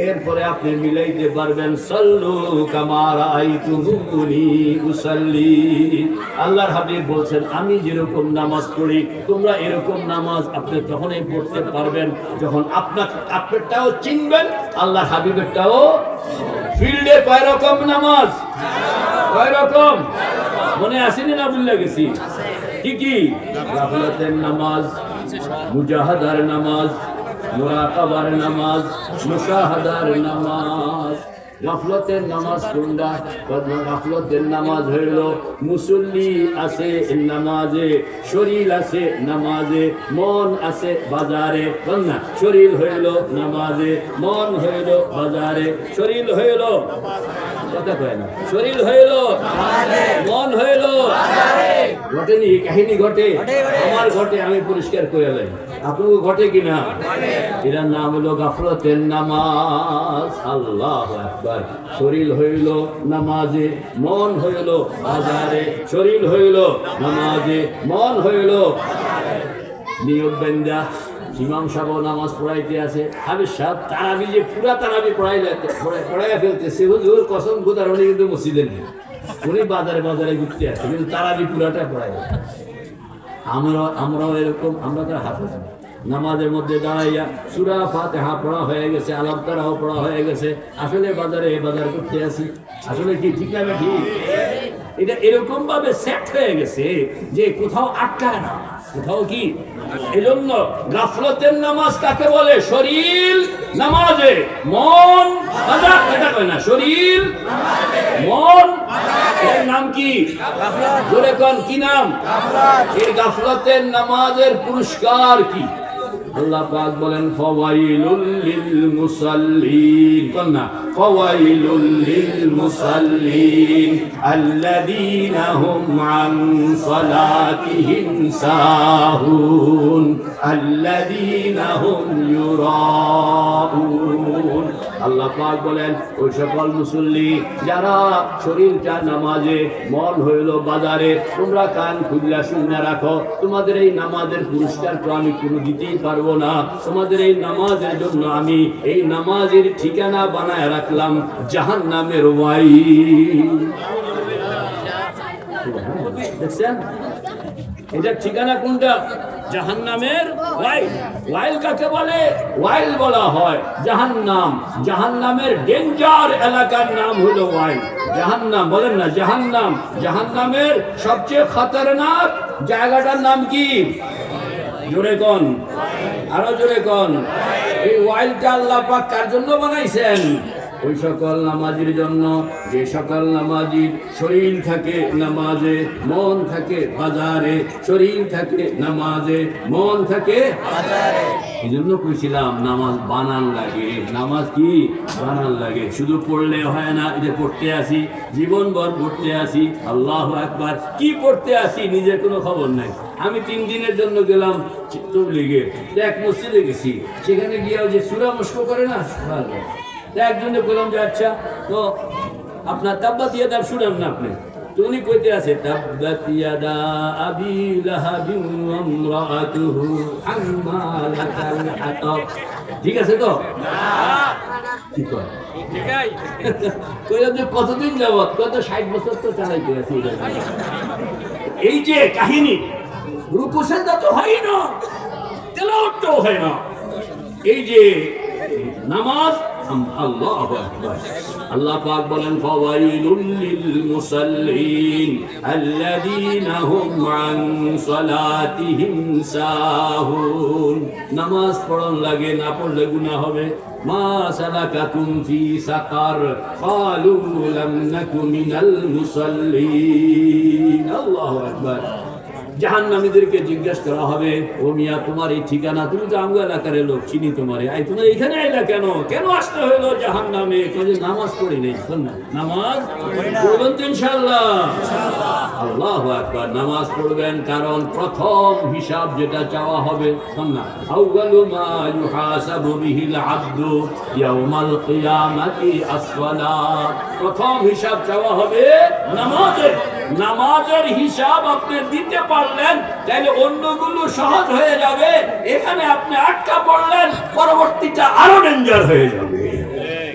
এরপরে আপনি মিলাইতে পারবেন, সল্লু কামার উসাল্লি। আল্লাহর হাবিব বলছেন, আমি যেরকম নামাজ পড়ি, তোমরা এরকম নামাজ আপনি তখনই পড়তে পারবেন যখন আপনার আপনারটাও চিনবেন, আল্লাহর হাবিবেরটাও ফিল্ডে কয় রকম নামাজ? কয় রকম? মনে আসেনি না ভুলে গেছি? কি কি? নামাজ, মুজাহাদার নামাজ মুরাকাবার নামাজ, মুশাহাদার নামাজ, গাফলতের নামাজ কোনটা? গাফলতের নামাজ হইল, মুসল্লি আছে নামাজে, শরীর আছে নামাজে, মন আছে বাজারে না? শরীর হইল নামাজে, মন হইল বাজারে, শরীর হইল কথা কয় না, শরীর হইল মন হইল ঘটেনি কাহিনী ঘটে। আমার ঘটে আমি পরিষ্কার করে লাই আপনাকে ঘটে কিনা? এটার নাম হলো গাফলতের নামাজ। আল্লাহ একবার শরীর হইল নামাজে মন হইল বাজারে। শরীর হইল নামাজে মন হইল নিয়োগ বেন্দা ইমাম সাহেব নামাজ পড়াইতে আছে। আমি সব তারাবি যে পুরা তারাবি পড়াইলে পড়াইয়া ফেলতেছে। হুজুর কসম উনি কিন্তু মসজিদে নেই। উনি বাজারে বাজারে ঘুরতে আছে কিন্তু তারা তারাবি পুরাটা পড়াই আমরা আমরাও এরকম, আমরা তো হাফেজ নামাজের মধ্যে দাঁড়াইয়া সুরা ফাতেহা পড়া হয়ে গেছে আলাপ তারাও পড়া হয়ে গেছে। আসলে বাজারে বাজার করতে আসি, আসলে কি ঠিক না ঠিক? এটা এরকম ভাবে সেট হয়ে গেছে যে কোথাও আটকায় না। কোথাও কি? এজন্য গাফলতের নামাজ কাকে বলে? শরীর, নামাজে মন বাজার এটা কয় না, শরীর মন, এর নাম কি? জোরে কন, কি নাম? এই গাফলতের নামাজের পুরস্কার কি? আল্লাহ পাক বলেন, ফাওয়াইলুল লিল মুসাল্লিন কোন না, ফাওয়াইলুল লিল মুসাল্লিন আল্লাযীনা হুম আন সালাতিহিম সাহুন। আল্লাযীনা হুম ইউরাউন। আল্লাহ পাক বলেন, ওই সকল মুসল্লি যারা শরীরটা নামাজে মন হইল বাজারে, তোমরা কান খুললা শুনে রাখো। তোমাদের এই নামাজের পুরস্কার তো আমি কোনো দিতেই পারব না। তোমাদের এই নামাজের জন্য আমি এই নামাজের ঠিকানা বানায় রাখলাম জাহান নামের ওয়াই দেখছেন? এটার ঠিকানা কোনটা? জাহান্নামের ওয়াইল। ওয়াইল কাকে বলে? ওয়াইল বলা হয় জাহান্নাম। জাহান্নামের ডেঞ্জার এলাকার নাম হলো ওয়াইল। জাহান্নাম, বলেন না, জাহান্নাম। জাহান্নামের সবচেয়ে খতরনাক জায়গাটার নাম কি? জোরে কন। আরও জোরে কন। এই ওয়াইলটা আল্লাহ পাক কার জন্য বানাইছেন? ওই সকল নামাজির জন্য যে সকল নামাজির শরীর থাকে নামাজে, মন থাকে বাজারে, শরীর থাকে নামাজে, মন থাকে এই জন্য কইছিলাম, নামাজ বানান লাগে। নামাজ কি? বানান লাগে। শুধু পড়লে হয় না যে পড়তে আসি জীবন ভর পড়তে আসি, আল্লাহ একবার কি পড়তে আসি? নিজের কোনো খবর নাই। আমি তিন দিনের জন্য গেলাম তবলিগে। এক মসজিদে গেছি। সেখানে গিয়ে যে সুরা মস্ক করে না। তা একজনে বললাম যে আচ্ছা তো আপনার তাব্বাত ইয়াদার শুনান না আপনি? তো কইতে আছে আবি লাহাবিন হাতাব। ঠিক আছে তো? কি কয় কইলাম যে, কতদিন যাবত কত ষাট বছর তো চালাইতে আছি এই যে কাহিনী রূপসেজা তো হয় না, তেলাওয়াতটাও হয় না। এই যে নামাজ আল্লাহ আল্লাহ পাক বলেন, ফাওয়াইলুল লিল মুসাল্লিন আল্লাযীনা হুম আন সালাতিহিম সাহুন। নামাজ পড়ন লাগে, না পড়লে গুনাহ হবে। মা সালাকাকুম ফি সাকার আকবার। জাহান্নামীদেরকে জিজ্ঞেস করা হবে, ও মিয়া, তোমার এই ঠিকানা? তুমি তো আমগো এলাকার লোক, চিনি তোমারে। আই তোমার এখানে আইলা কেন? কেন আসতে হইল জাহান্নামে? কাজে নামাজ পড়ি নেই? নামাজ পড়বেন তো ইনশাআল্লাহ। আল্লাহু আকবার, নামাজ পড়বেন কারণ প্রথম হিসাব যেটা চাওয়া হবে, শোন না মা ইউহাসাবু বিহিল আবদু ইয়াউমাল কিয়ামাতি আসসালাত প্রথম হিসাব চাওয়া হবে নামাজের। নামাজের হিসাব আপনি দিতে পারলেন তাহলে অন্যগুলো সহজ হয়ে যাবে। এখানে আপনি আটকা পড়লেন পরবর্তীটা আরও ডেঞ্জার হয়ে যাবে।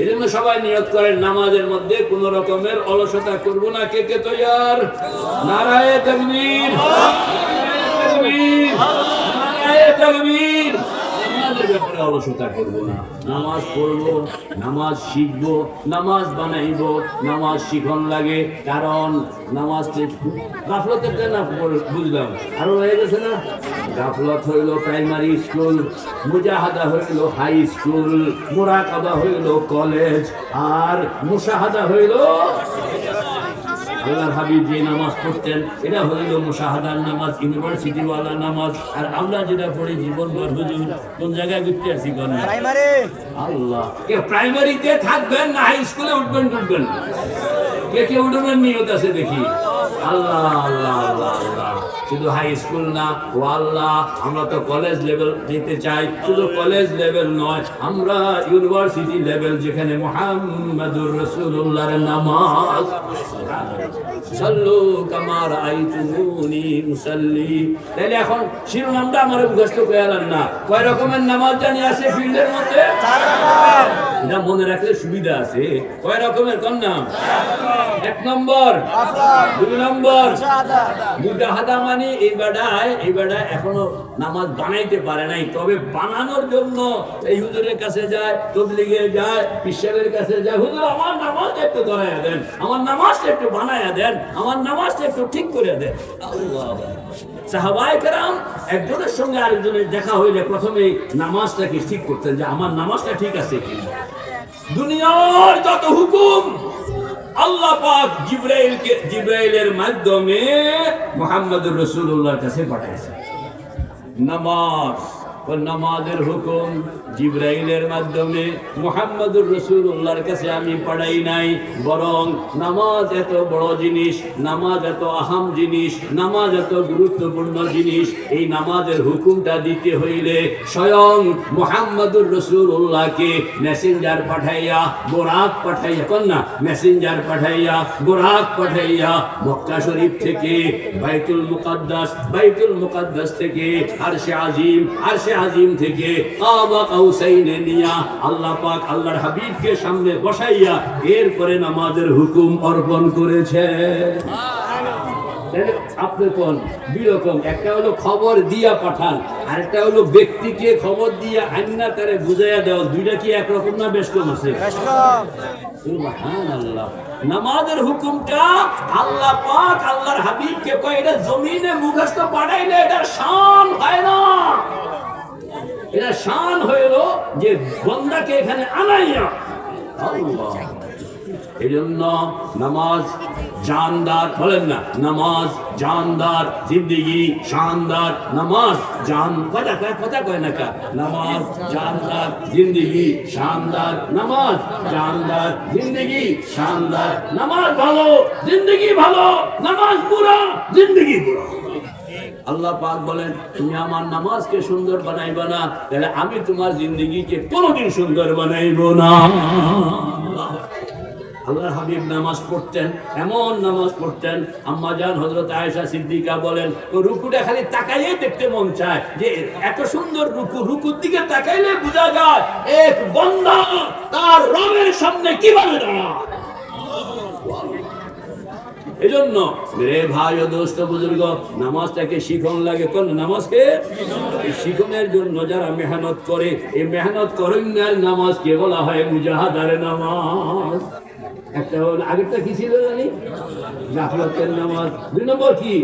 এই জন্য সবাই নিয়ত করেন নামাজের মধ্যে কোন রকমের অলসতা করব না। কে কে তৈয়ার? নারায় তকবীর নারায়ে তাকবীর, নারায়ে তাকবীর। ব্যাপারে অলসতা করব না। নামাজ পড়ব, নামাজ শিখব, নামাজ বানাইবো, নামাজ শিখন লাগে, কারণ নামাজ গাফলতের না বুঝলাম। আরও রয়ে গেছে না? গাফলত হইল প্রাইমারি স্কুল মুজাহাদা হইল হাই স্কুল মোরাকাবা হইল কলেজ আর মুশাহাদা হইল আল্লাহর হাবিব যে নামাজ পড়তেন এটা হইল মুশাহাদার নামাজ ইউনিভার্সিটি ওয়ালা নামাজ। আর আমরা যেটা পড়ি জীবন ভর হুজুর কোন জায়গায় ঘুরতে আসি কোন আল্লাহ কে প্রাইমারিতে থাকবেন না হাই স্কুলে উঠবেন ঢুকবেন কে কে উঠবেন নিয়ত আছে দেখি। আল্লাহ আল্লাহ আল্লাহ আল্লাহ। শুধু হাই স্কুল না ও আল্লাহ আমরা তো কলেজ লেভেল যেতে চাই। শুধু কলেজ লেভেল নয় আমরা ইউনিভার্সিটি লেভেল যেখানে মোহাম্মদুর রসুল্লাহর নামাজ সাল্লু কামার আইতুমুনি মুসাল্লি তাহলে এখন শিরোনামটা আমার মুখস্থ করে এলাম না। কয় রকমের নামাজ জানি আছে ফিল্ডের মধ্যে? এটা মনে রাখলে সুবিধা আছে। কয় রকমের? কোন নাম? এক নম্বর। দুই নম্বর। মুজাহাদা মানে এই বেড়ায় এই বেড়া এখনও নামাজ বানাইতে পারে নাই। তবে বানানোর জন্য এই হুজুরের কাছে যায় তবলিগে যায় পিসাবের কাছে যায় হুজুর আমার নামাজটা একটু ধরাইয়া দেন আমার নামাজটা একটু বানাইয়া দেন আমার নামাজটা একটু ঠিক করে দেন। সাহাবাই কেরাম একজনের সঙ্গে আরেকজনের দেখা হইলে প্রথমে নামাজটাকে ঠিক করতেন যে আমার নামাজটা ঠিক আছে কি দুনিয়ার যত হুকুম আল্লাহ পাক জিব্রাইলকে জিব্রাইলের মাধ্যমে মোহাম্মদ রসুল্লাহর কাছে পাঠাইছে। নামাজ। নামাজের হুকুম জিব্রাইলের মাধ্যমে মুহাম্মদুর রাসূলুল্লাহর কাছে আমি পড়াই নাই। বরং নামাজ এত বড় জিনিস, নামাজ এত আহাম জিনিস, নামাজ এত গুরুত্বপূর্ণ জিনিস, এই নামাজের হুকুমটা দিতে হইলে স্বয়ং মুহাম্মদুর রাসূলুল্লাহকে মেসেঞ্জার পাঠাইয়া, বোরাক পাঠাইয়া কন্যা মেসেঞ্জার পাঠাইয়া, বোরাক পাঠাইয়া মক্কা শরীফ থেকে বাইতুল মুকাদ্দাস বাইতুল মুকাদ্দাস থেকে আরশে আজিম, আরশে আজিম থেকে আল্লাহ পাক আল্লাহর হাবিবকে সামনে বসাইয়া এরপরে নামাজের হুকুম অর্পণ করেছে। আপনি কোন? একটা হলো খবর দিয়া পাঠান হলো ব্যক্তিকে খবর দিয়া আন্না তারে বুঝাইয়া দেওয়া। দুইটা কি একরকম না বেশ কম আছে নামাজের হুকুমটা আল্লাহ পাক আল্লাহর হাবিবকে কয় জমিনে মুখস্থ পাঠাইলে এটা শান হয় না। এটা শান হইল যে বন্দাকে এখানে আল্লাহ। এই জন্য নামাজ জানদার, বলেন না, নামাজ জানদার, জিন্দিগি শানদার, নামাজ জান, কথা কয় কথা কয় না কা নামাজ জানদার, জিন্দিগি শানদার, নামাজ জানদার, জিন্দিগি শানদার, নামাজ ভালো, জিন্দিগি ভালো, নামাজ পুরা জিন্দিগি বুড়া। আল্লাহ পাক বলেন, তুমি আমার নামাজকে সুন্দর বানাইবা না, তাহলে আমি তোমার জিন্দগিকে কোনোদিন সুন্দর বানাইব না। আল্লাহ হাবিব নামাজ পড়তেন, এমন নামাজ পড়তেন, আম্মা জান হজরত আয়েশা সিদ্দিকা বলেন রুকুটা খালি তাকাইয়ে দেখতে মন চায় যে এত সুন্দর রুকু, রুকুর দিকে তাকাইলে বোঝা যায়, এক বন্দা তার রবের সামনে কীভাবে দাঁড়ায়? এজন্য রে ভাই ও দোস্ত বুজুর্গ, নামাজটাকে শিখন লাগে কোন নামাজকে? শিখনের জন্য যারা মেহনত করে, এই মেহনত করেন নামাজ কে বলা হয় মুজাহাদারে নামাজ। একটা হলো, আগেরটা কি ছিল জানি? গাফলতের নামাজ। দুই নম্বর কি?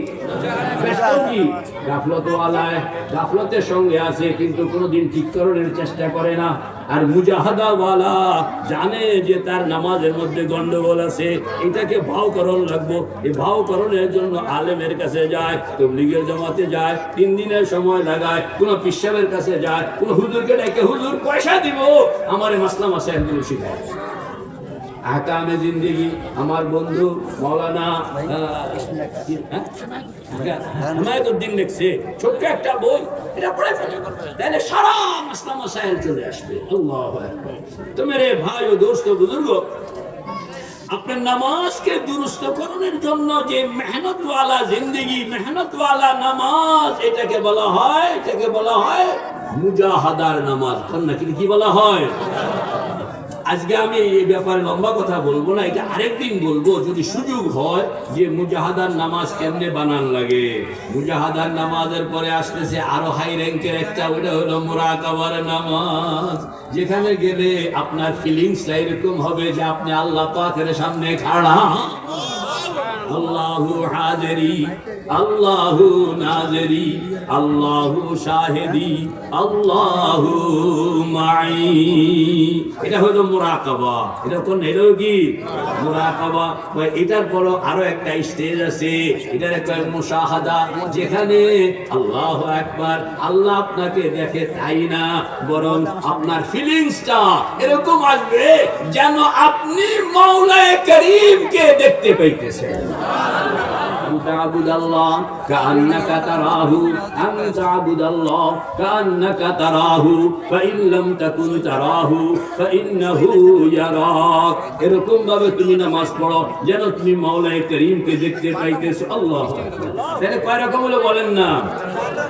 কি? গাফলত আলায় গাফলতের সঙ্গে আছে, কিন্তু কোনোদিন ঠিক করণের চেষ্টা করে না। আর মুজাহাদা ওয়ালা জানে যে তার নামাজের মধ্যে গন্ডগোল আছে। এটাকে ভাওকরণ লাগবো। এই ভাওকরণের জন্য আলেমের কাছে যায়, তবলিগের জমাতে যায়, তিন দিনের সময় লাগায়, কোনো পিসাবের কাছে যায়, কোনো হুজুরকে ডেকে, হুজুর, পয়সা দিব। আমার মাসলা আছে শিখায় আহকামে জিন্দিগি। আমার বন্ধু মৌলানা দিন লিখছে ছোট্ট একটা বই এটা পড়ে ফেলে তাহলে সারা মাসলা মাসাইল চলে আসবে। আল্লাহ তো মেরে ভাই ও দোস্ত বুজুর্গ আপনার নামাজকে দুরুস্ত করণের জন্য যে মেহনতওয়ালা জিন্দিগি মেহনতওয়ালা নামাজ এটাকে বলা হয় এটাকে বলা হয় মুজাহাদার নামাজ। কন্যা কি বলা হয়? আজকে আমি এই ব্যাপারে লম্বা কথা বলব না, এটা আরেকদিন বলব। যদি সুযোগ হয় যে মুজাহাদার নামাজ কেমনে বানান লাগে? মুজাহাদার নামাজের পরে আসতেছে আরও হাই র্যাঙ্কের একটা ওটা হলো মোরাকাবার নামাজ। যেখানে গেলে আপনার ফিলিংসটা এরকম হবে যে আপনি আল্লাহ পাকের সামনে খাড়া। আল্লাহু হাজরি, আল্লাহু নাজরি, আল্লাহু শাহেদি, আল্লাহু মাই এটা হলো মুরাকাবা। এটা কোন কি মুরাকাবা। এটার পর আরও একটা স্টেজ আছে। এটার একটা মুশাহাদা। যেখানে আল্লাহ একবার আল্লাহ আপনাকে দেখে তাই না, বরং আপনার ফিলিংসটা এরকম আসবে যেন আপনি মাওলায়ে করিমকে দেখতে পাইতেছেন। 감사합니다. أن تعبد الله كأنك تراه أن تعبد الله كأنك تراه فإن لم تكن تراه فإنه يراك এরকম ভাবে তুমি নামাজ পড়ো যেন তুমি মাওলাই করিমকে দেখতে পাইতেছো আল্লাহ তাহলে কয় রকম হলো বলেন না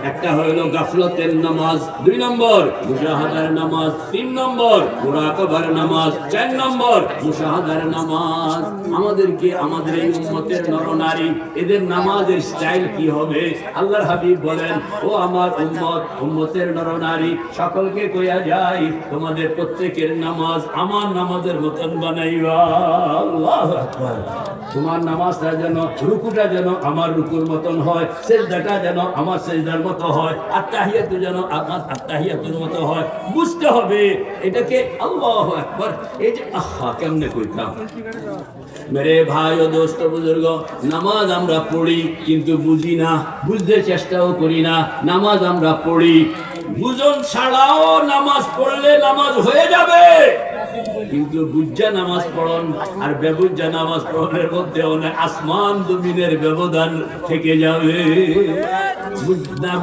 একটা হলো গাফলতের নামাজ দুই নম্বর মুজাহাদার নামাজ তিন নম্বর মুরাকাবার নামাজ চার নম্বর মুশাহাদার নামাজ আমাদেরকে আমাদের এই উম্মতের নরনারী এদের নামাজের স্টাইল কি হবে? আল্লাহর হাবিব বলেন, ও আমার উম্মত, উম্মতের নরনারী, সকলকে কইয়া যাই, তোমাদের প্রত্যেকের নামাজ আমার নামাজের মতন বানাইবা। আল্লাহু আকবার। তোমার নামাজটা যেন, রুকুটা যেন আমার রুকুর মতন হয়, সেজদাটা যেন আমার সেজদার মতো হয়, আত্তাহিয়াতু যেন আমার আত্তাহিয়াতুর মতো হয়, বুঝতে হবে এটাকে আল্লাহু আকবার। এই যে, আহা, কেমনে কইতাম? মেরে ভাই ও দোস্ত বুজুর্গ, নামাজ আমরা পড়ি, কিন্তু বুঝি না, বুঝতে চেষ্টাও করি না, নামাজ আমরা পড়ি। বুঝন ছাড়াও নামাজ পড়লে নামাজ হয়ে যাবে। কিন্তু বুজ্জা নামাজ পড়ন আর বেবুজ্জা নামাজ পড়নের মধ্যে অনেক আসমান জমিনের ব্যবধান থেকে যাবে।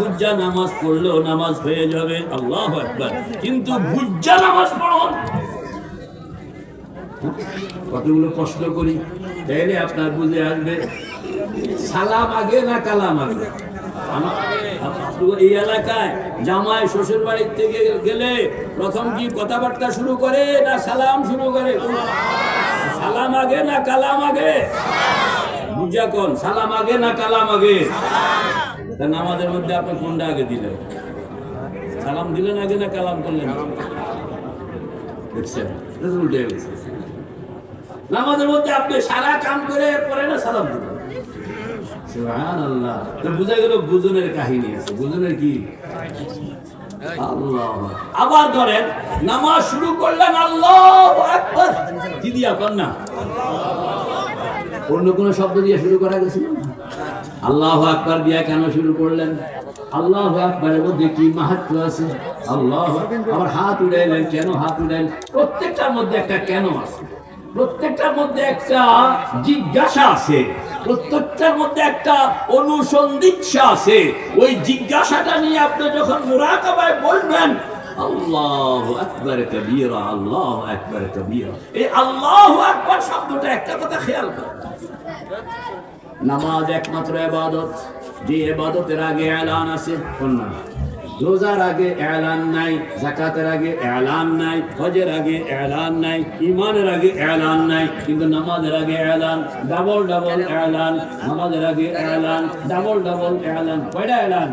বুজ্জা নামাজ পড়লেও নামাজ হয়ে যাবে। আল্লাহ একবার কিন্তু বুজ্জা নামাজ পড়ন। কতগুলো প্রশ্ন করি, তাইলে আপনার বুঝে আসবে। সালাম আগে না কালাম আগে? এই এলাকায় জামাই শ্বশুর বাড়ির থেকে গেলে প্রথম কি কথাবার্তা শুরু করে না সালাম শুরু করে? সালাম আগে না কালাম আগে? বুঝা সালাম আগে না কালাম আগে? তা নামাজের মধ্যে আপনি কোনটা আগে দিলেন? সালাম দিলেন আগে না কালাম করলেন? দেখছেন? নামাজের মধ্যে আপনি সারা কাম করে পরে না সালাম দিবেন অন্য কোন শব্দ দিয়ে শুরু করা গেছিল আল্লাহ আকবার দিয়া কেন শুরু করলেন? আল্লাহ আকবরের মধ্যে কি মাহাত্ম আছে? আল্লাহ আবার হাত উড়াইলেন, কেন হাত উড়াইলেন? প্রত্যেকটার মধ্যে একটা কেন আছে? প্রত্যেকটার মধ্যে একটা জিজ্ঞাসা আছে, প্রত্যেকটার মধ্যে একটা অনুসন্ধিৎসা আছে। ওই জিজ্ঞাসাটা নিয়ে আপনি যখন মুরাকাবায় বলবেন, আল্লাহ আকবার কবীরা, আল্লাহ আকবার কবীরা। এই আল্লাহ আকবার শব্দটা একটা কথা খেয়াল করুন। নামাজ একমাত্র এবাদত, যে এবাদতের আগে এলান আছে না রোজার আগে এলান নাই জাকাতের আগে এলান নাই, হজের আগে এলান নাই ইমানের আগে এলান নাই, কিন্তু নামাজের আগে এলান, ডাবল ডাবল এলান, নামাজের আগে এলান, ডাবল ডাবল এলান, কয়টা এলান?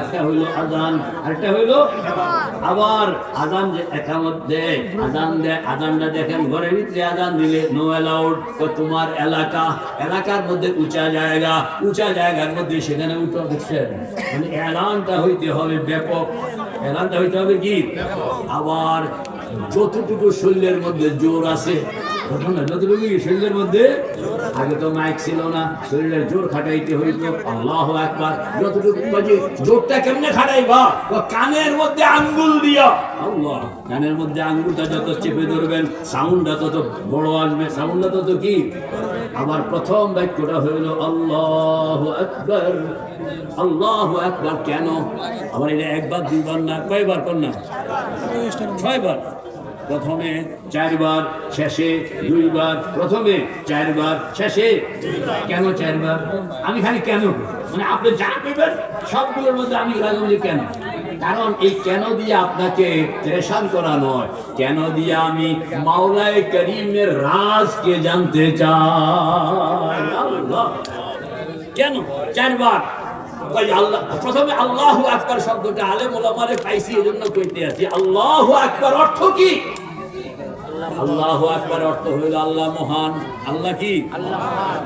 একটা হইল আজান, আরেকটা হইল আবার আজান যে একামত দেয় আজান দেয় আজানটা দেখেন, ঘরের ভিতরে আজান দিলে নো অ্যালাউড তো তোমার এলাকা, এলাকার মধ্যে উঁচা জায়গা, উঁচা জায়গার মধ্যে সেখানে উঠো দেখছেন মানে এলানটা হইতে হবে ব্যাপক। এলানটা হইতে হবে কি? আবার যতটুকু শরীরের মধ্যে জোর আছে শরীরের মধ্যে, আগে তো মাইক ছিল না, শরীরের জোর খাটাইতে হইতো, আল্লাহ একবার যতটুকু জোরটা কেমনে খাটাইবা? কানের মধ্যে আঙ্গুল দিয়া। আল্লাহ, কানের মধ্যে আঙ্গুলটা যত চেপে ধরবেন, সাউন্ডটা তত বড় আসবে। সাউন্ডটা তত কি? আবার প্রথম বাক্যটা হইল, আল্লাহ আকবার। আল্লাহ আকবার কেন? আমার এটা একবার, দুইবার না, কয়বার কর না? ছয়বার। প্রথমে, চারবার, শেষে, দুইবার, প্রথমে, চারবার, শেষে। কেন চারবার? আমি খালি কেন? মানে আপনি যা করবেন, সবগুলোর মধ্যে আমি লাগলাম যে কেন? কারণ এই কেন দিয়ে আপনাকে পরেশান করা নয়। কেন দিয়ে আমি মাওলায় করিমের রাজকে জানতে চাই। কেন? চারবার। আল্লাহ, প্রথমে আল্লাহ আকবার শব্দটা আলেম ওলামারে পাইছি কইতে আছি, আল্লাহ আকবার অর্থ কি? আকবার অর্থ হইল আল্লাহ মহান, আল্লাহ কি?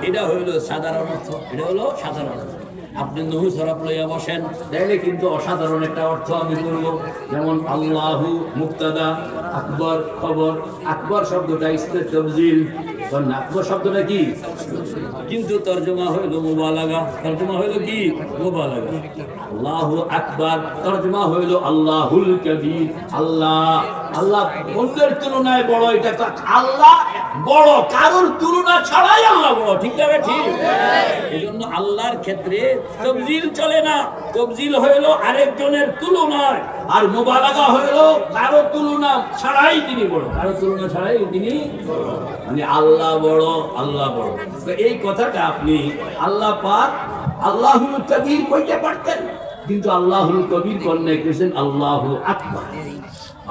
এটা হইল সাধারণ অর্থ, এটা সাধারণ অর্থ। আপনি নহু সরাপ লইয়া বসেন, তাইলে কিন্তু অসাধারণ একটা অর্থ আমি বলব, যেমন আল্লাহু মুক্তাদা, আকবর, খবর, আকবর শব্দটা ইসলে তবজিল আকবর শব্দটা কি? কিন্তু তর্জমা হইল মোবালাগা। তর্জমা হইল কি? মোবালাগা। আল্লাহ আকবার। তর্জমা হইল আল্লাহুল কবির। আল্লাহ আল্লাহ অন্যের তুলনায় বড় এটা আল্লাহ বড় কারোর তুলনা ছাড়াই আল্লাহ বড় ঠিক আছে ঠিক এই জন্য আল্লাহর ক্ষেত্রে তবজিল চলে না। তবজিল হইল আরেকজনের তুলনায়। আর মোবালাগা হইল কারও তুলনা ছাড়াই তিনি বড়। কারও তুলনা ছাড়াই তিনি। মানে আল্লাহ বড় আল্লাহ বড়। তো এই কথাটা আপনি আল্লাহ পাক আল্লাহুল কবির কইতে পারতেন। কিন্তু আল্লাহুল কবির কন্যা কেছেন আল্লাহ আকবার।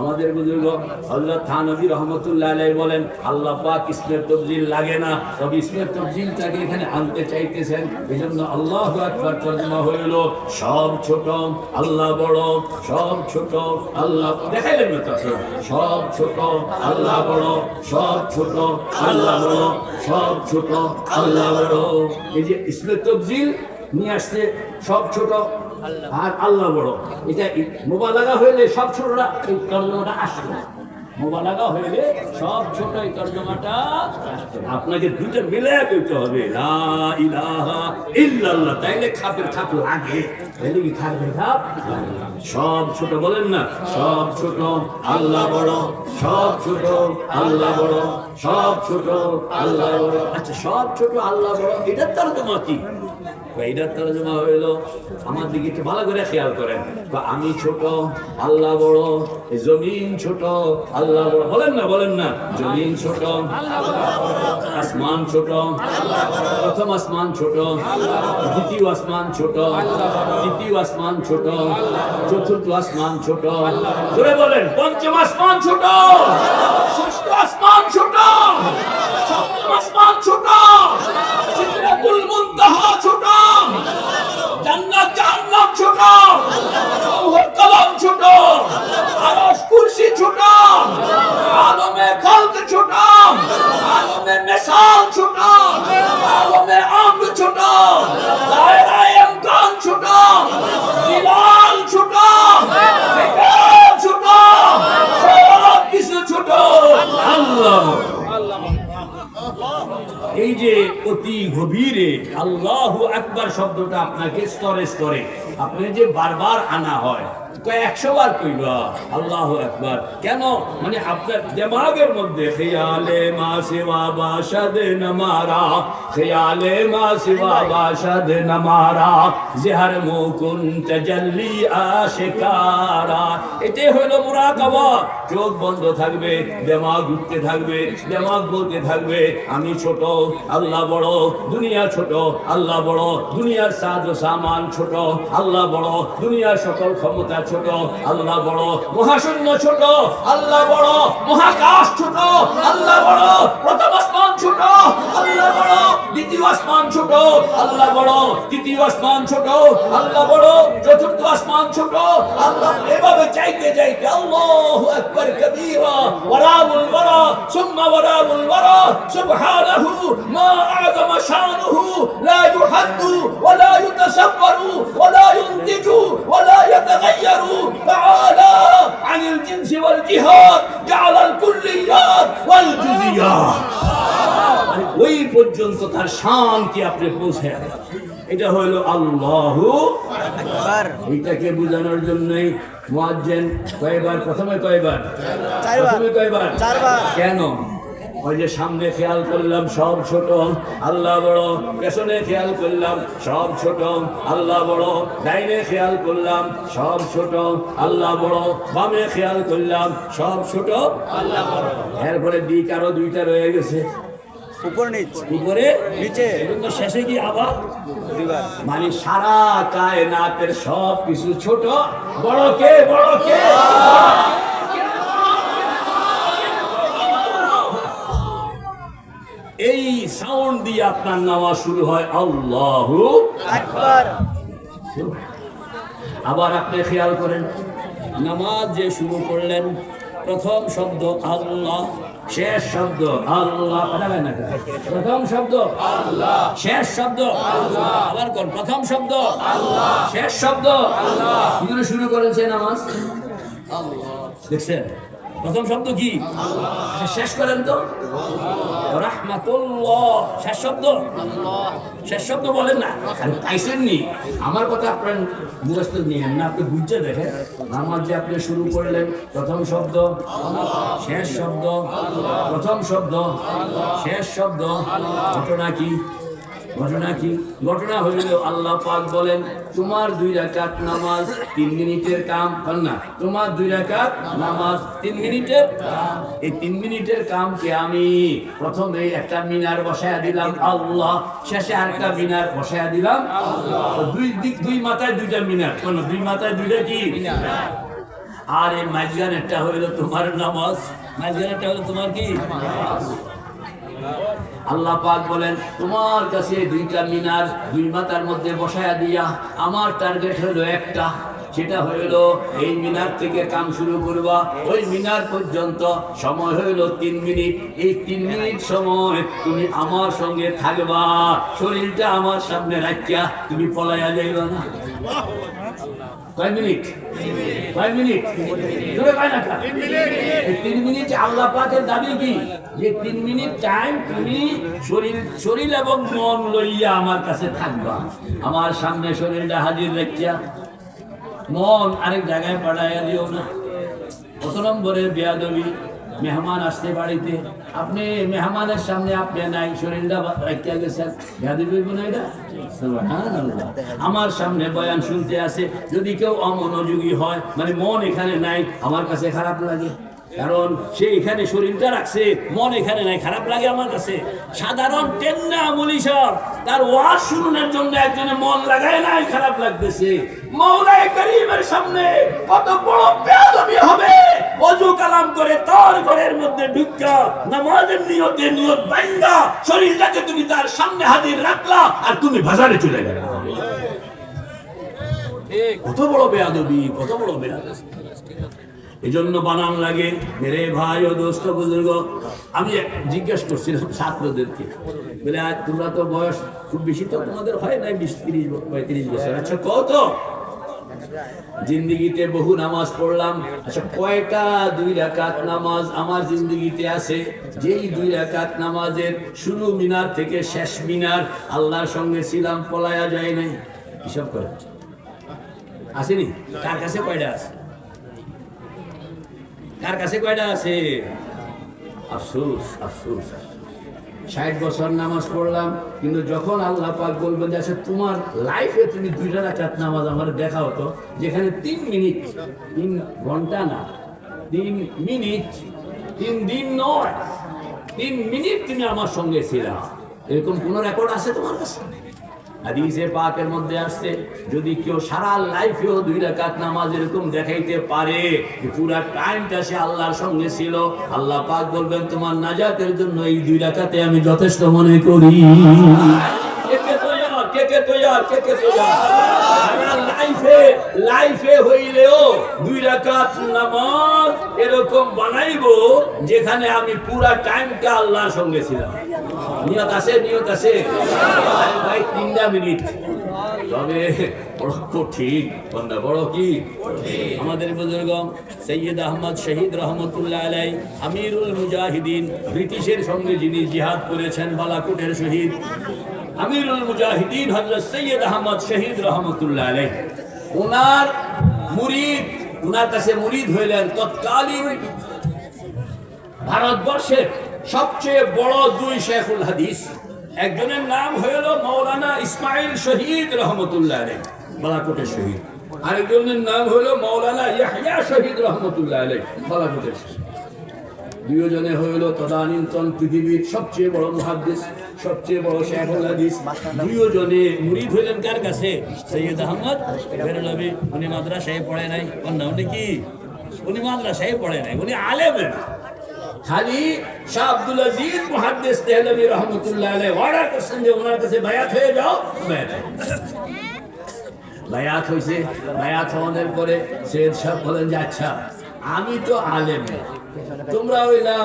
আমাদের বুজুর্গ হযরত থানবী রহমতুল্লাহ আলাইহি বলেন, আল্লাহ পাক ইসমের তবজিল লাগে না। তবে ইসমের তবজিলটাকে এখানে আনতে চাইতেছেন, এজন্য আল্লাহু আকবার তর্জমা হইল সব ছোট, আল্লাহ বড়, সব ছোট, আল্লাহ দেখাইলেন না তো? সব ছোট, আল্লাহ বড়, সব ছোট, আল্লাহ বড়, সব ছোট, আল্লাহ বড়। এই যে ইসমের তবজিল নিয়ে আসছে, সব ছোট আর আল্লাহ বড়। এটা মোবালাগা হইলে সব ছোটরা এই তর্জমাটা আসবে না। মোবালাগা হইলে সব ছোট এই তর্জমাটা আপনাকে দুটো মিলে কইতে হবে। লা ইলাহা ইল্লাল্লাহ। তাইলে খাপের খাপ লাগে। তাইলে কি খাপের খাপ। সব ছোট বলেন না। সব ছোট, আল্লাহ বড়। সব ছোট, আল্লাহ বড়। সব ছোট, আল্লাহ বড়। আচ্ছা সব ছোট, আল্লাহ বড়। এটার তর্জমা কি? এইটার তর্জমা হইল, আমার দিকে একটু ভালো করে খেয়াল করেন। আমি ছোট, আল্লাহ বড় জমিন ছোট, আল্লাহ বড়। বলেন না বলেন না, জমিন ছোট, আসমান ছোট, প্রথম আসমান ষষ্ঠ দ্বিতীয় আসমান ছোট, তৃতীয় আসমান ছোট, চতুর্থ আসমান ছোট। জোরে বলেন, পঞ্চম আসমান ছোট, ষষ্ঠ আসমান ছোট, সপ্তম আসমান ছোট সিদরাতুল মুনতাহা ছোট। জান্নাত জাহান্নাম ছোট। লৌহর কলম ছোট। আরশ কুরসি ছোট। আলমে খালক ছোট। আলমে মেসাল ছোট। আলমে আমর ছোট। দায়রায়ে ইমকান ছোট। জিলাল ছোট। ছোট। সব কিছু ছোট। আল্লাহ। এই যে অতি গভীরে আল্লাহ একবার শব্দটা আপনাকে স্তরে স্তরে, আপনি যে বারবার আনা হয় একশো বার কইবা আল্লাহ আকবার। কেন? মানে আপনার দেমাগের মধ্যে, খেয়ালে মা সেবা খেয়ালে মা সেবা জেহার মুকুন আশিকারা। মুরাকাবা চোখ বন্ধ থাকবে, দেমাগ উঠতে থাকবে, দেমাগ বলতে থাকবে, আমি ছোট, আল্লাহ বড়, দুনিয়া ছোট, আল্লাহ বড়, দুনিয়ার সাজ সামান ছোট, আল্লাহ বড়, দুনিয়ার সকল ক্ষমতা ছোট, আল্লাহ বড়। মহাশূন্য ছোট, আল্লাহ বড়। মহাকাশ ছোট, আল্লাহ বড়। প্রথম আসমান ছোট, আল্লাহ বড়। দ্বিতীয় আসমান ছোট, আল্লাহ বড়। তৃতীয় আসমান ছোট, আল্লাহ বড়। চতুর্থ আসমান ছোট, আল্লাহ এভাবে চাইতে চাইতে আল্লাহু আকবার কবীরা। ওয়ারাবুল ওয়ারা, সুম্মা ওয়ারাবুল ওয়ারা। সুবহানাহু, মা আযম শানুহু। লা ইউহাদ্দু, ওয়া লা ইউতাসাব্বারু, ওয়া লা ইউনতিজু, ওয়া লা ইয়াতাগায়্যারু ওয়াল জিহাদ জাআলাল কুল্লিয়াত ওয়াল জুজিয়াত মানে ওই পর্যন্ত তার শান্তি আপনি পৌঁছে এটা হলো আল্লাহ এইটাকে বোঝানোর জন্যই মুয়াজ্জিন কয়বার? প্রথমে কয়বার? চারবার। প্রথমে কয়বার? চারবার। কেন? ওই যে সামনে খেয়াল করলাম সব ছোট। আল্লাহ বড় পেছনে খেয়াল করলাম সব ছোট। আল্লাহ বড় ডাইনে খেয়াল করলাম সব ছোট। আল্লাহ বড় বামে খেয়াল করলাম সব ছোট। আল্লাহ বড়। এরপরে দিক আরও দুইটা রয়ে গেছে। উপর নিচ। উপরে? নিচে। শেষে কি আবার? দুইবার। মানে সারা কায়নাতের সব কিছু ছোট। বড় কে? বড় কে? এই সাউন্ড দিয়ে আপনার নামাজ শুরু হয় আল্লাহু আবার আপনি খেয়াল করেন নামাজ যে শুরু করলেন প্রথম শব্দ আল্লাহ শেষ শব্দ আল্লাহ? প্রথম শব্দ আল্লাহ শেষ শব্দ আল্লাহ। আবার কোন? প্রথম শব্দ আল্লাহ শেষ শব্দ আল্লাহ। করে শুরু করেছে নামাজ? দেখছেন? প্রথম শব্দ কি? আচ্ছা, শেষ করেন তো? শেষ শব্দ? শেষ শব্দ বলেন না। আমার কথা আপনার আপনি বুঝতে যে আপনি শুরু করলেন প্রথম শব্দ, শেষ শব্দ, প্রথম শব্দ, শেষ শব্দ, ঘটনা কি? ঘটনা কি? ঘটনা হইল, আল্লাহ পাক বলেন, তোমার দুই রাকাত নামাজ তিন মিনিটের কাম না। তোমার দুই রাকাত নামাজ তিন মিনিটের। এই তিন মিনিটের কামকে আমি? প্রথমে একটা মিনার বসায়া দিলাম, আল্লাহ। শেষে আরেকটা মিনার বসায়া দিলাম দুই দিক, দুই মাথায় দুইটা মিনার। দুই মাথায় দুইটা কি? আর এই মাঝখানেরটা হইল তোমার নামাজ। মাঝখানেরটা হইল তোমার কি? আল্লাহ পাক বলেন, তোমার কাছে দুইটা মিনার দুই মাথার মধ্যে বসায়া দিয়া আমার টার্গেট হলো একটা। সেটা হইল এই মিনার থেকে কাম শুরু করবা। ওই মিনার পর্যন্ত সময় হইল তিন মিনিট। এই তিন মিনিট সময় তুমি আমার সঙ্গে থাকবা। শরীরটা আমার সামনে রাখিয়া তুমি পলাইয়া যাইবা না। কয় মিনিট? কয় মিনিট? জোরে কয় না তিন মিনিট। আল্লাহ পাকের দাবি কি? যে তিন মিনিট টাইম তুমি শরীর শরীর এবং মন লইয়া আমার কাছে থাকবা। আমার সামনে শরীরটা হাজির রাখিয়া মন আরেক জায়গায় পাঠাইয়া দিও না। কত নম্বরের বেয়াদবি? মেহমান আসতে বাড়িতে। আপনি মেহমানের সামনে আপনি নাই শরীরটা রাখিয়া গেছেন। না এটা? আমার সামনে বয়ান শুনতে আছে, যদি কেউ অমনোযোগী হয় মানে মন এখানে নাই, আমার কাছে খারাপ লাগে। কারণ সে এখানে শরীরটা রাখছে মন এখানে নাই খারাপ লাগে আমার কাছে। সাধারণ টেন্না আমলি সব তার ওয়াজ শুনানোর জন্য একজনে মন লাগায় নাই খারাপ লাগতেছে। মৌলাই করিমের সামনে কত বড় বেয়াদবি হবে। অজু কালাম করে তার ঘরের মধ্যে ঢুকা নামাজের নিয়তে নিয়ত বাইন্দা শরীরটাকে তুমি তার সামনে হাজির রাখলা আর তুমি বাজারে চলে গেলে। কত বড় বেয়াদবি কত বড় বেয়াদবি। এই জন্য বানান লাগে। মেরে ভাই ও দোস্ত বুজুর্গ, আমি জিজ্ঞেস করছিলাম ছাত্রদেরকে, বলে আজ তোমরা তো বয়স খুব বেশি তো তোমাদের হয় নাই বিশ তিরিশ পঁয়ত্রিশ বছর? আচ্ছা কত জিন্দিগিতে বহু নামাজ পড়লাম। আচ্ছা কয়টা দুই রাকাত নামাজ আমার জিন্দিগিতে আছে? যেই দুই রাকাত নামাজের শুরু মিনার থেকে শেষ মিনার, আল্লাহর সঙ্গে ছিলাম, পলায়া যায় নাই। হিসাব করে আসেনি? কার কাছে কয়টা আছে? কার কাছে কয়টা আছে? আফসোস আফসোস। ষাট বছর নামাজ পড়লাম, কিন্তু যখন আল্লাহ পাক বলবেন যে আচ্ছা তোমার লাইফে তুমি দুইটা রাকাত নামাজ আমার দেখা হতো, যেখানে তিন মিনিট তিন ঘণ্টা না, তিন মিনিট তিন দিন নয়, তিন মিনিট তুমি আমার সঙ্গে ছিলাম এরকম কোন রেকর্ড আছে তোমার কাছে? হাদিসে পাকের মধ্যে আসছে, যদি কেউ সারা লাইফেও দুই রাকাত নামাজ এরকম দেখাইতে পারে পুরা টাইমটা সে আল্লাহর সঙ্গে ছিল, আল্লাহ পাক বলবেন, তোমার নাজাতের জন্য এই দুই রাকাতে আমি যথেষ্ট মনে করি। এরকম বানাইবো, যেখানে আমি পুরা টাইমটা আল্লাহর সঙ্গে ছিলাম। নিয়ত আছে নিয়ত আছে। ভাই, তিনটা মিনিট। তবে বড় কঠিন বন্ধা, বড় কি? আমাদের বুজুর্গ সৈয়দ আহমদ শহীদ রহমতুল্লাহ আলাই, আমিরুল মুজাহিদিন, ব্রিটিশের সঙ্গে যিনি জিহাদ করেছেন বালাকোটের শহীদ, আমিরুল মুজাহিদিন হজরত সৈয়দ আহমদ শহীদ রহমতুল্লাহ আলাই। ওনার মুরিদ, ওনার কাছে মুরিদ হইলেন তৎকালীন ভারতবর্ষের সবচেয়ে বড় দুই শেখুল হাদিস। একজনের নাম হইল মৌলানা ইসমাইল শহীদ রহমতুল্লাহ আলাই বালাকোটের শহীদ। আরেকজনের নাম হইল মৌলানা ইয়াহিয়া শহীদ রহমতুল্লাহ আলাই বালাকোটের শহীদ। দুজনে হইল তদানীন্তন পৃথিবীর সবচেয়ে বড় মহাদ্দেশ সবচেয়ে বড় শেখুল হাদিস। দুজনে মুরিদ হইলেন কার কাছে? সৈয়দ আহমদ। বেরলবি উনি মাদ্রাসায় পড়ে নাই। না উনি কি? উনি মাদ্রাসায় পড়ে নাই, উনি আলেমের। খালি শাহ আব্দুল আজিজ মুহাদ্দিস দেহলভী রহমতুল্লাহ আলাইহি অর্ডার করছেন যে ওনার কাছে বায়াত হয়ে যাও। বায়াত। হয়ে হয়েছে বায়াত হওয়ার পরে সৈয়দ সাহেব বলেন যে আচ্ছা আমি তো আলেম। তোমরা হইলা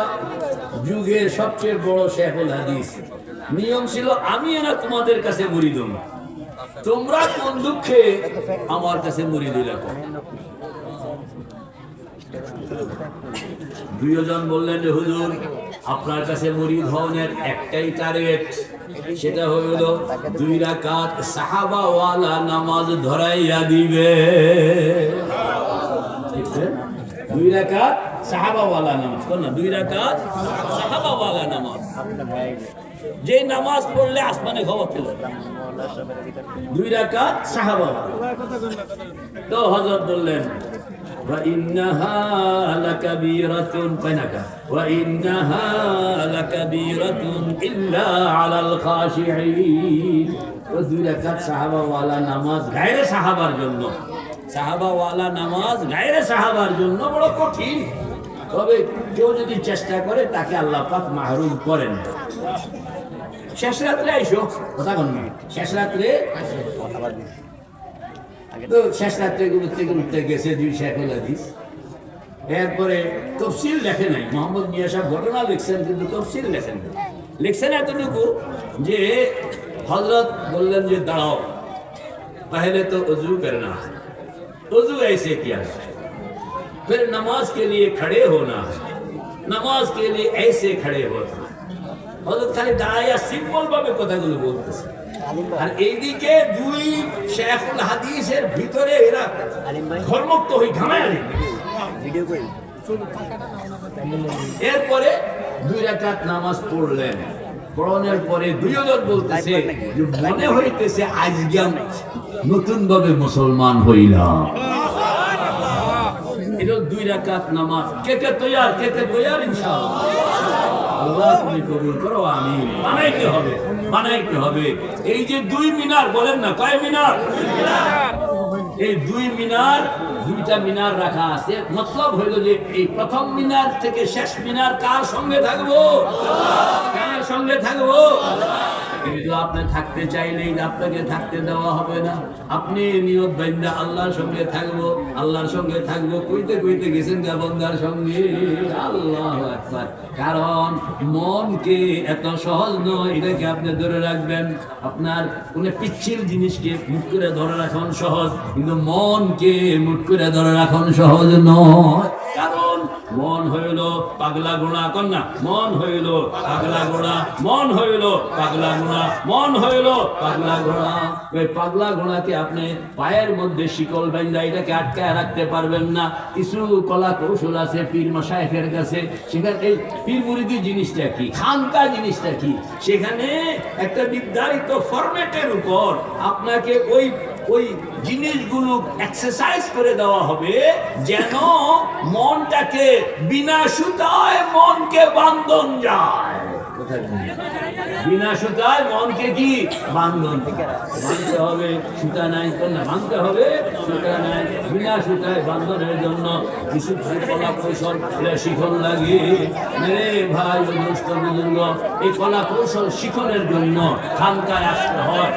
যুগের সবচেয়ে বড় শেখুল হাদিস। নিয়ম ছিল আমি না তোমাদের কাছে মুড়ি দেব। তোমরা কোন দুঃখে আমার কাছে মুড়ি দিলে দুইজন বললেন, হুজুর, আপনার কাছে মুড়ি ধরনের একটাই টার্গেট সেটা হইল দুই রাকাত সাহাবাওয়ালা নামাজ ধরাইয়া দিবে। দুই রাকাত সাহাবাওয়ালা নামাজ, কোন না? দুই রাকাত সাহাবাওয়ালা নামাজ। যে নামাজ পড়লে আসমানে খবর পেল দুই রাকাত সাহাবাওয়ালা। তো হজরত বললেন وإنها لكبيرة فنك وإنها لكبيرة إلا على الخاشعين দুই রাকাত সাহাবাওয়ালা নামাজ গায়রে সাহাবার জন্য সাহাবাওয়ালা নামাজ গায়রে সাহাবার জন্য বড় কঠিন তবে কেউ যদি চেষ্টা করে তাকে আল্লাহ পাক মাহরুম করেন না। শেষ রাত্রে আইসো কথা কন না। শেষ রাত্রে তো শেষ রাত্রে ঘুরতে ঘুরতে গেছে দুই শেখুল হাদিস এরপরে তফসিল লেখে নাই মোহাম্মদ মিয়া সাহেব ঘটনা লিখছেন কিন্তু তফসিল লেখেন নাই লিখছেন এতটুকু যে হজরত বললেন যে দাঁড়াও पहले तो वजू करना है वजू ऐसे किया है फिर नमाज के लिए खड़े होना है नमाज के लिए ऐसे खड़े होना है হজরত খালি দাঁড়াইয়া সিম্পল ভাবে কথাগুলো বলতেছে আর এইদিকে দুই শেখুল হাদিসের ভিতরে এরা ধর্মক্ত হয়ে ঘামায় ভিডিও করি। এরপরে দুই রাকাত নামাজ পড়লেন। পড়ানোর পরে দুইজন বলতেছে যে মনে হইতেছে আজকে আমি নতুন ভাবে মুসলমান হইলাম। এটা দুই রাকাত নামাজ কে কে তৈয়ার কে কে তৈয়ার ইনশাআল্লাহ। আল্লাহ তুমি কবুল করো আমি বানাইতে হবে বানাইতে হবে। এই যে দুই মিনার, বলেন না, কয় মিনার? এই দুই মিনার, দুইটা মিনার রাখা আছে। মতলব হইল যে এই প্রথম মিনার থেকে শেষ মিনার কার সঙ্গে থাকব? সঙ্গে থাকব? কিন্তু আপনি থাকতে চাইলেই আপনাকে থাকতে দেওয়া হবে না। আপনি নিয়ত বাইন্দা আল্লাহর সঙ্গে থাকব, আল্লাহর সঙ্গে থাকব, কইতে কইতে গেছেন গা সঙ্গে। আল্লাহ কারণ মনকে এত সহজ নয়, এটাকে আপনি ধরে রাখবেন, আপনার কোন পিচ্ছিল জিনিসকে মুখ করে ধরে রাখন সহজ, কিন্তু মনকে মুঠ করে ধরে রাখন সহজ নয়। পাগলা গোড়া কন্যা, মন হইল পাগলা গোড়া মন হইল পাগলা গোড়া মন হইল পাগলা ঘোড়া। ওই পাগলা ঘোড়াকে আপনি পায়ের মধ্যে শিকল বাইন্দা এটাকে আটকায় রাখতে পারবেন না। কিছু কলা কৌশল আছে পীর মশাইফের কাছে। সেখানে এই পীর মুরিদি জিনিসটা কি? খানকা জিনিসটা কি? সেখানে একটা নির্ধারিত ফরম্যাটের উপর আপনাকে ওই ওই জিনিসগুলো এক্সারসাইজ করে দেওয়া হবে যেন মনটাকে বিনা সুতায় মনকে বান্ধন যায়। বিনা মনকে কি? বান্ধন মানতে হবে, সুতা নাই না মানতে হবে, সুতা নাই। বিনা সুতায় বান্ধনের জন্য কিছু কলা কৌশল শিখন লাগে মেরে ভাই বুজুর্গ, এই কলা কৌশল শিখনের জন্য খানকায় আসতে হয়।